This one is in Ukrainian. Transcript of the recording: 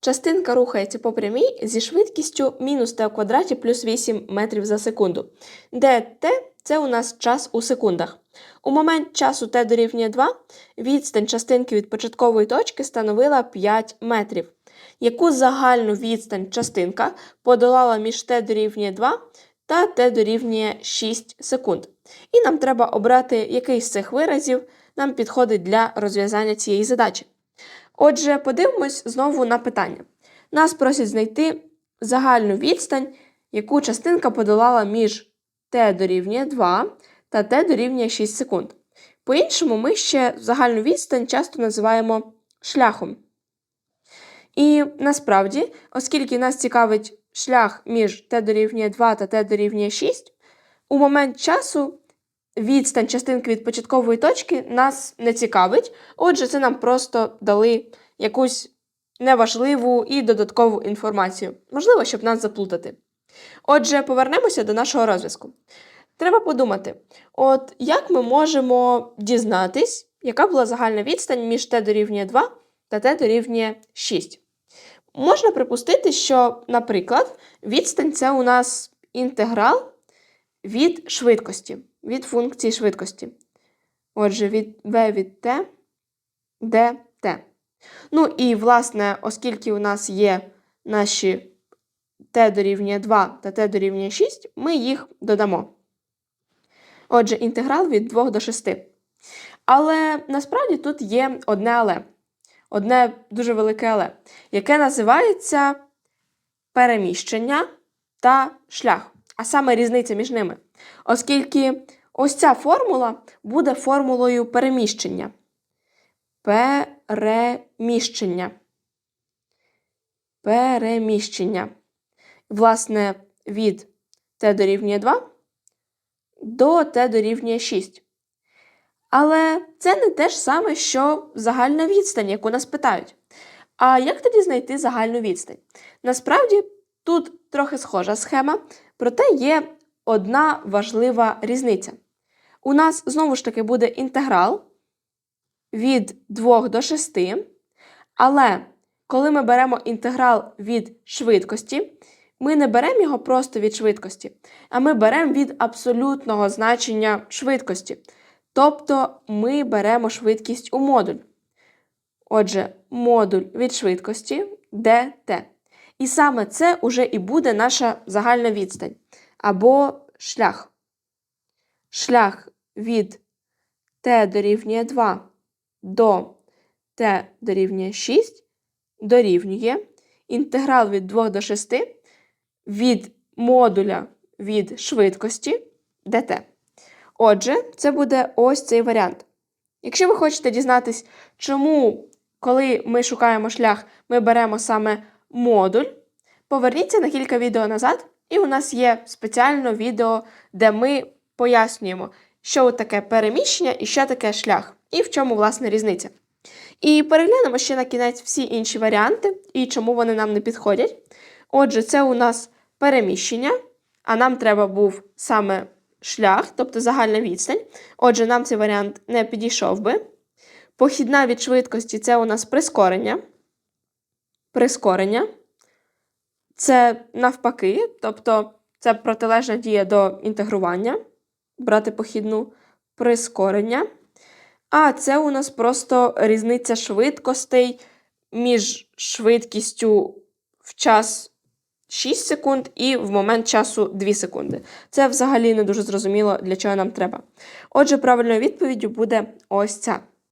Частинка рухається по прямій зі швидкістю мінус t у квадраті плюс 8 метрів за секунду, де t – це у нас час у секундах. У момент часу t дорівнює 2 відстань частинки від початкової точки становила 5 метрів. Яку загальну відстань частинка подолала між t дорівнює 2 та t дорівнює 6 секунд. І нам треба обрати, який з цих виразів нам підходить для розв'язання цієї задачі. Отже, подивимось знову на питання. Нас просять знайти загальну відстань, яку частинка подолала між t дорівнює 2 та t дорівнює 6 секунд. По-іншому, ми ще загальну відстань часто називаємо шляхом. І насправді, оскільки нас цікавить шлях між t дорівнює 2 та t дорівнює 6, у момент часу відстань частинки від початкової точки нас не цікавить. Отже, це нам просто дали якусь неважливу і додаткову інформацію. Можливо, щоб нас заплутати. Отже, повернемося до нашого розв'язку. Треба подумати, от як ми можемо дізнатись, яка була загальна відстань між t дорівнює 2 та t дорівнює 6. Можна припустити, що, наприклад, відстань це у нас інтеграл від швидкості, від функції швидкості. Отже, від v від t dt. Ну і, власне, оскільки у нас є наші t дорівнює 2 та t дорівнює 6, ми їх додамо. Отже, інтеграл від 2 до 6. Але насправді тут є одне але. Одне дуже велике але, яке називається переміщення та шлях, а саме різниця між ними. Оскільки ось ця формула буде формулою переміщення. Переміщення. Переміщення. Власне, від t дорівнює 2 до t дорівнює 6. Але це не те ж саме, що загальна відстань, яку нас питають. А як тоді знайти загальну відстань? Насправді тут трохи схожа схема, проте є одна важлива різниця. У нас знову ж таки буде інтеграл від 2 до 6, але коли ми беремо інтеграл від швидкості, ми не беремо його просто від швидкості, а ми беремо від абсолютного значення швидкості. Тобто ми беремо швидкість у модуль. Отже, модуль від швидкості dt. І саме це уже і буде наша загальна відстань. Або шлях. Шлях від t дорівнює 2 до t дорівнює 6 дорівнює інтеграл від 2 до 6 від модуля від швидкості dt. Отже, це буде ось цей варіант. Якщо ви хочете дізнатись, чому, коли ми шукаємо шлях, ми беремо саме модуль, поверніться на кілька відео назад, і у нас є спеціальне відео, де ми пояснюємо, що таке переміщення і що таке шлях, і в чому власне різниця. І переглянемо ще на кінець всі інші варіанти і чому вони нам не підходять. Отже, це у нас переміщення, а нам треба був саме шлях, тобто загальна відстань. Отже, нам цей варіант не підійшов би. Похідна від швидкості це у нас прискорення. Прискорення. Це навпаки, тобто це протилежна дія до інтегрування. Брати похідну прискорення. А це у нас просто різниця швидкостей між швидкістю в час 6 секунд і в момент часу 2 секунди. Це взагалі не дуже зрозуміло, для чого нам треба. Отже, правильною відповіддю буде ось ця.